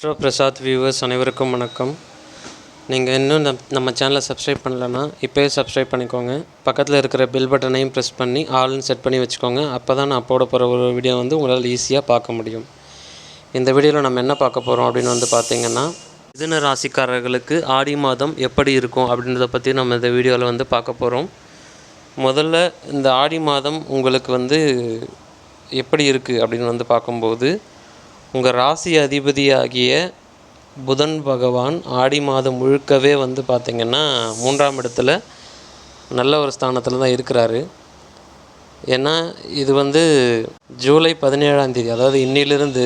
Metro Prasad viewers அனைவருக்கும் வணக்கம். நீங்கள் இன்னும் நம் நம்ம சேனலை சப்ஸ்கிரைப் பண்ணலன்னா இப்போயே சப்ஸ்கிரைப் பண்ணிக்கோங்க. பக்கத்தில் இருக்கிற பெல் பட்டனையும் ப்ரெஸ் பண்ணி ஆல்னு செட் பண்ணி வச்சுக்கோங்க. அப்போ தான் நான் போட போகிற ஒரு வீடியோ வந்து உங்களால் ஈஸியாக பார்க்க முடியும். இந்த வீடியோவில் நம்ம என்ன பார்க்க போகிறோம் அப்படின்னு வந்து பார்த்திங்கன்னா மிதுன ராசிக்காரர்களுக்கு ஆடி மாதம் எப்படி இருக்கும் அப்படின்றத பற்றி நம்ம இந்த வீடியோவில் வந்து பார்க்க போகிறோம் முதல்ல இந்த ஆடி மாதம் உங்களுக்கு வந்து எப்படி இருக்குது அப்படின்னு வந்து பார்க்கும்போது உங்கள் ராசி அதிபதியாகிய புதன் பகவான் ஆடி மாதம் முழுக்கவே வந்து பார்த்திங்கன்னா மூன்றாம் இடத்துல நல்ல ஒரு ஸ்தானத்தில் தான் இருக்கிறாரு. ஏன்னா இது வந்து ஜூலை பதினேழாம் தேதி அதாவது இன்னிலிருந்து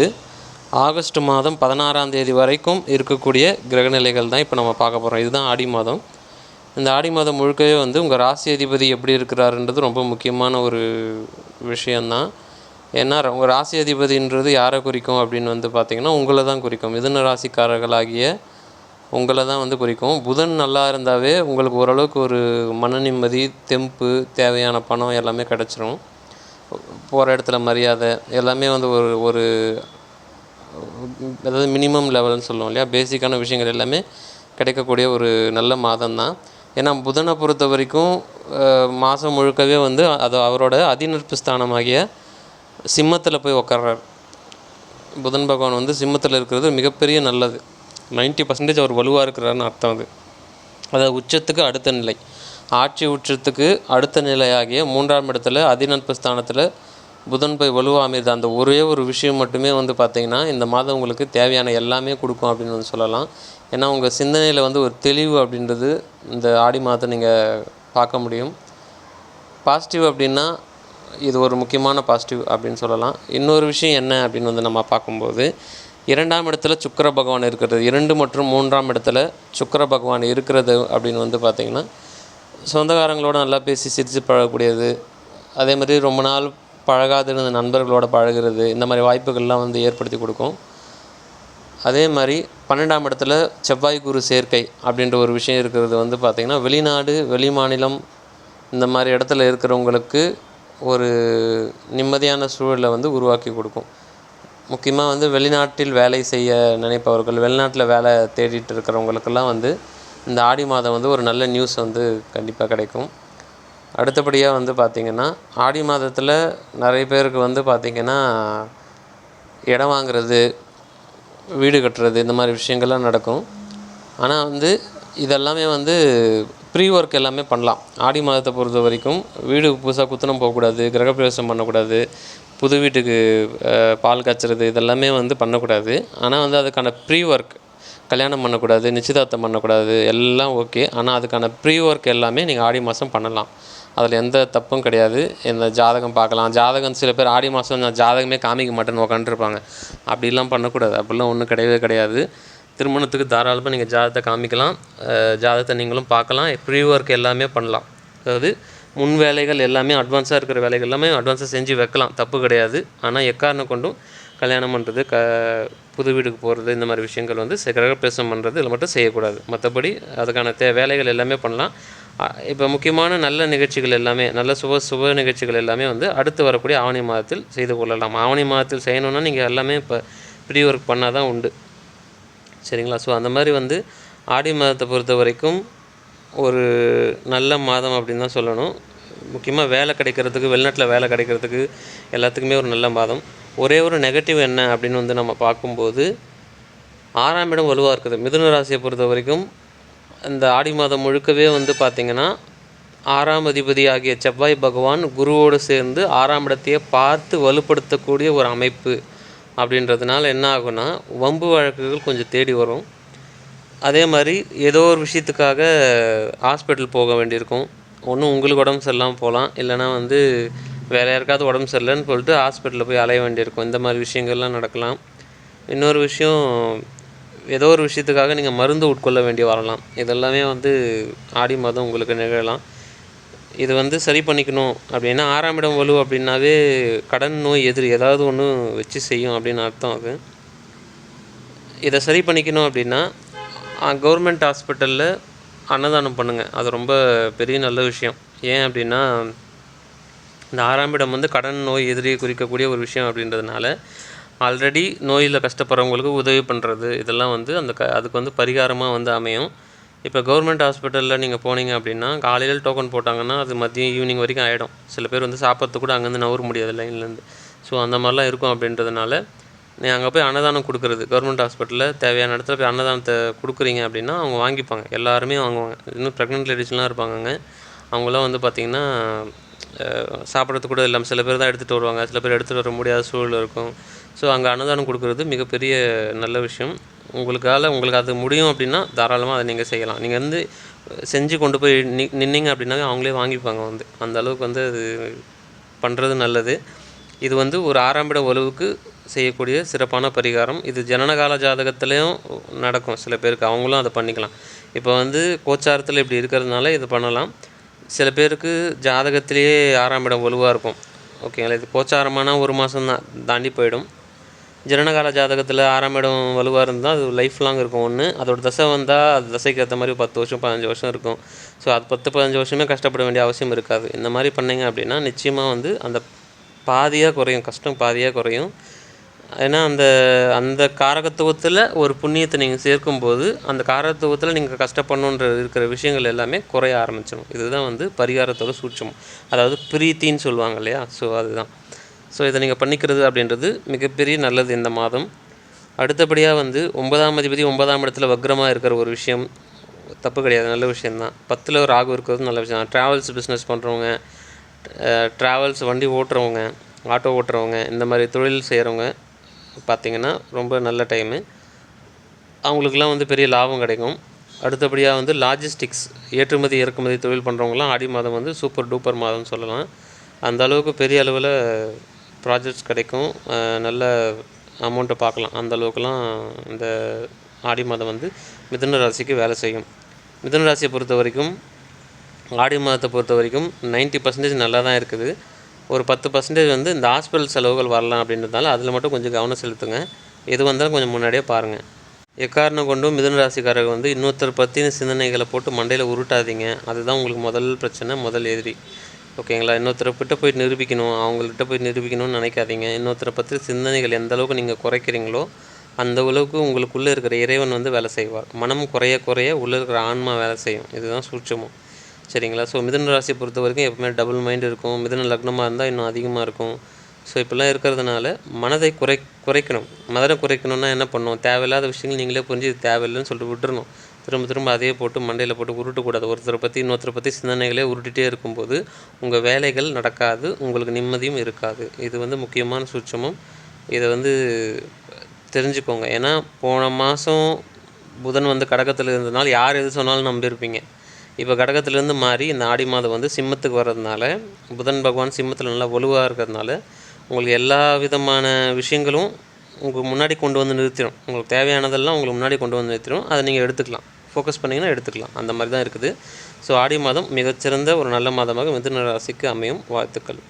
ஆகஸ்ட் மாதம் பதினாறாம் தேதி வரைக்கும் இருக்கக்கூடிய கிரகநிலைகள் தான் இப்போ நம்ம பார்க்க போகிறோம் இதுதான் ஆடி மாதம். இந்த ஆடி மாதம் முழுக்கவே வந்து உங்கள் ராசி அதிபதி எப்படி இருக்கிறாருன்றது ரொம்ப முக்கியமான ஒரு விஷயந்தான் ஏன்னா உங்கள் ராசி அதிபதின்றது யாரை குறிக்கும் அப்படின்னு வந்து பார்த்திங்கன்னா உங்களை தான் குறிக்கும். மிதுன ராசிக்காரர்களாகிய உங்களை தான் வந்து குறிக்கும். புதன் நல்லா இருந்தாவே உங்களுக்கு ஓரளவுக்கு ஒரு மன நிம்மதி தெம்பு தேவையான பணம் எல்லாமே கிடச்சிரும். போகிற இடத்துல மரியாதை எல்லாமே வந்து ஒரு ஒரு அதாவது மினிமம் லெவல்னு சொல்லுவோம் இல்லையா? பேசிக்கான விஷயங்கள் எல்லாமே கிடைக்கக்கூடிய ஒரு நல்ல மாதம் தான். ஏன்னா புதனை பொறுத்த வரைக்கும் மாதம் முழுக்கவே வந்து அது அவரோட அதிநட்பு ஸ்தானமாகிய சிம்மத்தில் போய் உக்கார்றார். புதன் பகவான் வந்து சிம்மத்தில் இருக்கிறது மிகப்பெரிய நல்லது. 90% பர்சன்டேஜ் அவர் வலுவாக இருக்கிறாருன்னு அர்த்தம் அது. அதாவது உச்சத்துக்கு அடுத்த நிலை. ஆட்சி உச்சத்துக்கு அடுத்த நிலையாகிய மூன்றாம் இடத்துல அதிநட்பு ஸ்தானத்தில் புதன் போய் வலுவாக அமைது அந்த ஒரே ஒரு விஷயம் மட்டுமே வந்து பார்த்திங்கன்னா இந்த மாதம் உங்களுக்கு தேவையான எல்லாமே கொடுக்கும் அப்படின்னு வந்து சொல்லலாம். ஏன்னா உங்கள் சிந்தனையில் வந்து ஒரு தெளிவு அப்படின்றது இந்த ஆடி மாதத்தை நீங்கள் பார்க்க முடியும். பாசிட்டிவ் அப்படின்னா இது ஒரு முக்கியமான பாசிட்டிவ் அப்படின்னு சொல்லலாம். இன்னொரு விஷயம் என்ன அப்படின்னு வந்து நம்ம பார்க்கும்போது இரண்டாம் இடத்துல சுக்கர பகவான் இருக்கிறது இரண்டு மற்றும் மூன்றாம் இடத்துல சுக்கர பகவான் இருக்கிறது அப்படின்னு வந்து பார்த்திங்கன்னா சொந்தக்காரங்களோட நல்லா பேசி சிரித்து பழகக்கூடியது. அதே மாதிரி ரொம்ப நாள் பழகாத இருந்த நண்பர்களோட பழகுறது இந்த மாதிரி வாய்ப்புகள்லாம் வந்து ஏற்படுத்தி கொடுக்கும். அதே மாதிரி பன்னெண்டாம் இடத்துல செவ்வாய் குரு சேர்க்கை அப்படின்ற ஒரு விஷயம் இருக்கிறது வந்து பார்த்திங்கன்னா வெளிநாடு வெளி மாநிலம் இந்த மாதிரி இடத்துல இருக்கிறவங்களுக்கு ஒரு நிம்மதியான சூழலை வந்து உருவாக்கி கொடுக்கும். முக்கியமாக வந்து வெளிநாட்டில் வேலை செய்ய நினைப்பவர்கள் வெளிநாட்டில் வேலை தேடிட்டு இருக்கிறவங்களுக்கெல்லாம் வந்து இந்த ஆடி மாதம் வந்து ஒரு நல்ல நியூஸ் வந்து கண்டிப்பாக கிடைக்கும். அடுத்தபடியாக வந்து பார்த்திங்கன்னா ஆடி மாதத்தில் நிறைய பேருக்கு வந்து பார்த்திங்கன்னா இடம் வாங்குறது வீடு கட்டுறது இந்த மாதிரி விஷயங்கள்லாம் நடக்கும். ஆனால் வந்து இதெல்லாமே வந்து ப்ரீ ஒர்க் எல்லாமே பண்ணலாம். ஆடி மாதத்தை பொறுத்த வரைக்கும் வீடு புதுசாக குத்தனம் போகக்கூடாது கிரகப்பிரவேசம் பண்ணக்கூடாது புது வீட்டுக்கு பால் காய்ச்சறது இதெல்லாமே வந்து பண்ணக்கூடாது. ஆனால் வந்து அதுக்கான ப்ரீ ஒர்க் கல்யாணம் பண்ணக்கூடாது நிச்சயதார்த்தம் பண்ணக்கூடாது எல்லாம் ஓகே ஆனால் அதுக்கான ப்ரீ ஒர்க் எல்லாமே நீங்கள் ஆடி மாதம் பண்ணலாம். அதில் எந்த தப்பும் கிடையாது. இந்த ஜாதகம் பார்க்கலாம். ஜாதகம் சில பேர் ஆடி மாதம் நான் ஜாதகமே காமிக்க மாட்டேன்னு உக்காந்துருப்பாங்க. அப்படிலாம் பண்ணக்கூடாது. அப்படிலாம் ஒன்றும் கிடையவே கிடையாது. திருமணத்துக்கு தாராளமாக நீங்கள் ஜாதகத்தை காமிக்கலாம். ஜாதகத்தை நீங்களும் பார்க்கலாம். ப்ரீ ஒர்க் எல்லாமே பண்ணலாம். அதாவது முன் வேலைகள் எல்லாமே அட்வான்ஸாக இருக்கிற வேலைகள் எல்லாமே அட்வான்ஸாக செஞ்சு வைக்கலாம். தப்பு கிடையாது. ஆனால் எக்காரணம் கொண்டும் கல்யாணம் பண்ணுறது க புது வீட்டுக்கு போகிறது இந்த மாதிரி விஷயங்கள் வந்து ச- பிரசம் பண்ணுறது இதில் மட்டும் செய்யக்கூடாது. மற்றபடி அதுக்கான தே வேலைகள் எல்லாமே பண்ணலாம். இப்போ முக்கியமான நல்ல நிகழ்ச்சிகள் எல்லாமே நல்ல சுப சுப நிகழ்ச்சிகள் எல்லாமே வந்து அடுத்து வரக்கூடிய ஆவணி மாதத்தில் செய்து கொள்ளலாம். ஆவணி மாதத்தில் செய்யணுன்னா நீங்கள் எல்லாமே இப்போ ப்ரீ ஒர்க் பண்ணால் தான் உண்டு. சரிங்களா? ஸோ அந்த மாதிரி வந்து ஆடி மாதத்தை பொறுத்த வரைக்கும் ஒரு நல்ல மாதம் அப்படின்னு தான் சொல்லணும். முக்கியமாக வேலை கிடைக்கிறதுக்கு வெளிநாட்டில் வேலை கிடைக்கிறதுக்கு எல்லாத்துக்குமே ஒரு நல்ல மாதம். ஒரே ஒரு நெகட்டிவ் என்ன அப்படின்னு வந்து நம்ம பார்க்கும்போது ஆறாம் இடம் வலுவாக இருக்குது. மிதுன ராசியை பொறுத்த வரைக்கும் இந்த ஆடி மாதம் முழுக்கவே வந்து பார்த்திங்கன்னா ஆறாம் அதிபதி ஆகிய செவ்வாய் பகவான் குருவோடு சேர்ந்து ஆறாம் இடத்தையே பார்த்து வலுப்படுத்தக்கூடிய ஒரு அமைப்பு. அப்படின்றதுனால என்ன ஆகும்னா வம்பு வழக்குகள் கொஞ்சம் தேடி வரும். அதே மாதிரி ஏதோ ஒரு விஷயத்துக்காக ஹாஸ்பிட்டல் போக வேண்டியிருக்கும். ஒன்றும் உங்களுக்கு உடம்பு சரியில்லாமல் போகலாம். இல்லைனா வந்து வேறு யாருக்காவது உடம்பு சரியில்லைன்னு சொல்லிட்டு ஹாஸ்பிட்டலில் போய் அலைய வேண்டியிருக்கும். இந்த மாதிரி விஷயங்கள்லாம் நடக்கலாம். இன்னொரு விஷயம் ஏதோ ஒரு விஷயத்துக்காக நீங்கள் மருந்து உட்கொள்ள வேண்டி வரலாம். இதெல்லாமே வந்து ஆடி மாதம் உங்களுக்கு நிகழலாம். இது வந்து சரி பண்ணிக்கணும் அப்படின்னா ஆறாம் இடம் வலு அப்படின்னாவே கடன் நோய் எதிரி ஏதாவது ஒன்று வச்சு செய்யும் அப்படின்னு அர்த்தம் அது. இதை சரி பண்ணிக்கணும் அப்படின்னா கவர்மெண்ட் ஹாஸ்பிட்டலில் அன்னதானம் பண்ணுங்கள் அது ரொம்ப பெரிய நல்ல விஷயம். ஏன் அப்படின்னா இந்த ஆறாம் இடம் வந்து கடன் நோய் எதிரியை குறிக்கக்கூடிய ஒரு விஷயம் அப்படின்றதுனால ஆல்ரெடி நோயில் கஷ்டப்படுறவங்களுக்கு உதவி பண்ணுறது இதெல்லாம் வந்து அந்த க அதுக்கு வந்து பரிகாரமாக வந்து அமையும். இப்போ கவர்மெண்ட் ஹாஸ்பிட்டலில் நீங்கள் போனீங்க அப்படின்னா காலையில் டோக்கன் போட்டாங்கன்னா அது மதியம் ஈவினிங் வரைக்கும் ஆகிடும் சில பேர் வந்து சாப்பிட்றதுக்கு கூட அங்கேருந்து நவர முடியாது லைன்லேருந்து ஸோ அந்த மாதிரிலாம் இருக்கும் அப்படின்றதுனால நீ அங்கே போய் அன்னதானம் கொடுக்குறது கவர்மெண்ட் ஹாஸ்பிட்டலில் தேவையான இடத்துல போய் அன்னதானத்தை கொடுக்குறீங்க அப்படின்னா அவங்க வாங்கிப்பாங்க. எல்லாருமே வாங்குவாங்க. இன்னும் ப்ரெக்னென்ட் லேடிஸ்லாம் இருப்பாங்க அங்கே அவங்களாம் வந்து பார்த்திங்கன்னா சாப்பிட்றதுக்கு கூட இல்லாமல் சில பேர் தான் எடுத்துகிட்டு வருவாங்க. சில பேர் எடுத்துகிட்டு வர முடியாத சூழல் இருக்கும். ஸோ அங்கே அன்னதானம் கொடுக்குறது மிகப்பெரிய நல்ல விஷயம். உங்களுக்கால் உங்களுக்கு அது முடியும் அப்படின்னா தாராளமாக அதை நீங்கள் செய்யலாம். நீங்கள் வந்து செஞ்சு கொண்டு போய் நி நின்னீங்க அப்படின்னா அவங்களே வாங்கிப்பாங்க வந்து. அந்த அளவுக்கு வந்து அது பண்ணுறது நல்லது. இது வந்து ஒரு ஆரம்பிட உழவுக்கு செய்யக்கூடிய சிறப்பான பரிகாரம். இது ஜனனகால ஜாதகத்துலேயும் நடக்கும். சில பேருக்கு அவங்களும் அதை பண்ணிக்கலாம். இப்போ வந்து கோச்சாரத்தில் இப்படி இருக்கிறதுனால இது பண்ணலாம். சில பேருக்கு ஜாதகத்திலேயே ஆறாம் இடம் வலுவாக இருக்கும். ஓகேங்களா இது கோச்சாரமான ஒரு மாதம் தான் தாண்டி போயிடும். ஜனனகால ஜாதகத்தில் ஆறாம் இடம் வலுவாக இருந்தால் அது லைஃப் லாங் இருக்கும். ஒன்று அதோட தசை வந்தால் அது தசைக்கு ஏற்ற மாதிரி பத்து வருஷம் பதினஞ்சு வருஷம் இருக்கும். ஸோ அது பத்து பதினஞ்சு வருஷமே கஷ்டப்பட வேண்டிய அவசியம் இருக்காது. இந்த மாதிரி பண்ணிங்க அப்படின்னா நிச்சயமாக வந்து அந்த பாதியாக குறையும் கஷ்டம் பாதியாக குறையும். ஏன்னா அந்த அந்த காரகத்துவத்தில் ஒரு புண்ணியத்தை நீங்கள் சேர்க்கும்போது அந்த காரகத்துவத்தில் நீங்கள் கஷ்டப்படணுன்ற இருக்கிற விஷயங்கள் எல்லாமே குறைய ஆரம்பிச்சிடும். இதுதான் வந்து பரிகாரத்தோட சூட்சம் அதாவது பிரீத்தின்னு சொல்லுவாங்க இல்லையா? ஸோ அதுதான். ஸோ இதை நீங்கள் பண்ணிக்கிறது அப்படின்றது மிகப்பெரிய நல்லது இந்த மாதம். அடுத்தபடியாக வந்து ஒன்பதாம் அதிபதி ஒன்பதாம் இடத்துல வக்ரமாக இருக்கிற ஒரு விஷயம் தப்பு கிடையாது. நல்ல விஷயந்தான் பத்தில் ஒரு ராகு இருக்கிறது நல்ல விஷயம். தான் ட்ராவல்ஸ் பிஸ்னஸ் பண்ணுறவங்க ட்ராவல்ஸ் வண்டி ஓட்டுறவங்க ஆட்டோ ஓட்டுறவங்க இந்த மாதிரி தொழில் செய்கிறவங்க பார்த்திங்கன்னா ரொம்ப நல்ல டைமு அவங்களுக்குலாம் வந்து பெரிய லாபம் கிடைக்கும். அடுத்தபடியாக வந்து லாஜிஸ்டிக்ஸ் ஏற்றுமதி இறக்குமதி தொழில் பண்ணுறவங்களாம் ஆடி மாதம் வந்து சூப்பர் டூப்பர் மாதம்னு சொல்லலாம். அந்த அளவுக்கு பெரிய அளவில் ப்ராஜெக்ட்ஸ் கிடைக்கும். நல்ல அமௌண்ட்டை பார்க்கலாம். அந்த அளவுக்குலாம் இந்த ஆடி மாதம் வந்து மிதுன ராசிக்கு வேலை செய்யும். மிதுன ராசியை பொறுத்த வரைக்கும் ஆடி மாதத்தை பொறுத்த வரைக்கும் நைன்ட்டி பர்சன்டேஜ் நல்லா தான் இருக்குது. ஒரு பத்து பர்சன்டேஜ் வந்து இந்த ஹாஸ்பிட்டல் செலவுகள் வரலாம் அப்படின்றதால அதில் மட்டும் கொஞ்சம் கவனம் செலுத்துங்க. எது வந்தாலும் கொஞ்சம் முன்னாடியே பாருங்கள் எக்காரணம் கொண்டும் மிதுன ராசிக்காரர்கள் வந்து இன்னொருத்தர் பற்றின சிந்தனைகளை போட்டு மண்டையில் உருட்டாதீங்க. அதுதான் உங்களுக்கு முதல் பிரச்சனை முதல் எதிரி. ஓகேங்களா? இன்னொருத்தரை கிட்ட போய் நிரூபிக்கணும். அவங்கள்ட்ட போய் நிரூபிக்கணும்னு நினைக்காதீங்க. இன்னொருத்தரை பற்றி சிந்தனைகள் எந்த அளவுக்கு நீங்கள் குறைக்கிறீங்களோ அந்த அளவுக்கு உங்களுக்குள்ளே இருக்கிற இறைவன் வந்து வேலை செய்வார். மனம் குறைய குறைய உள்ளே இருக்கிற ஆன்மா வேலை செய்யும். இதுதான் சூட்சமும். சரிங்களா? ஸோ மிதன ராசியை பொறுத்த வரைக்கும் எப்பவுமே டபுள் மைண்ட் இருக்கும். மிதன லக்னமாக இருந்தால் இன்னும் அதிகமாக இருக்கும். ஸோ இப்படிலாம் இருக்கிறதுனால மனதை குறை குறைக்கணும். மனதை குறைக்கணும்னா என்ன பண்ணணும் தேவையில்லாத விஷயங்கள் நீங்களே புரிஞ்சு இது தேவையில்லைன்னு சொல்லிட்டு விட்டுறணும். திரும்ப திரும்ப அதையே போட்டு மண்டையில் போட்டு உருட்டக்கூடாது. ஒருத்தரை பற்றி இன்னொருத்தரை பற்றி சிந்தனைகளே உருட்டிகிட்டே இருக்கும்போது உங்கள் வேலைகள் நடக்காது. உங்களுக்கு நிம்மதியும் இருக்காது. இது வந்து முக்கியமான சூட்சமும். இதை வந்து தெரிஞ்சுக்கோங்க. ஏன்னா போன மாதம் புதன் வந்து கடகத்தில் இருந்ததுனால யார் எது சொன்னாலும் நம்பியிருப்பீங்க. இப்போ கடகத்துலேருந்து மாறி இந்த ஆடி மாதம் வந்து சிம்மத்துக்கு வர்றதுனால புதன் பகவான் சிம்மத்தில் நல்லா வலுவாக இருக்கிறதுனால உங்களுக்கு எல்லா விதமான விஷயங்களும் உங்களுக்கு முன்னாடி கொண்டு வந்து நிறுத்திடும் உங்களுக்கு தேவையானதெல்லாம் உங்களுக்கு முன்னாடி கொண்டு வந்து நிறுத்திடும் அதை நீங்கள் எடுத்துக்கலாம். ஃபோக்கஸ் பண்ணிங்கன்னா எடுத்துக்கலாம். அந்த மாதிரி தான் இருக்குது. ஸோ ஆடி மாதம் மிகச்சிறந்த ஒரு நல்ல மாதமாக மிதுன ராசிக்கு அமையும். வாழ்த்துக்கள்.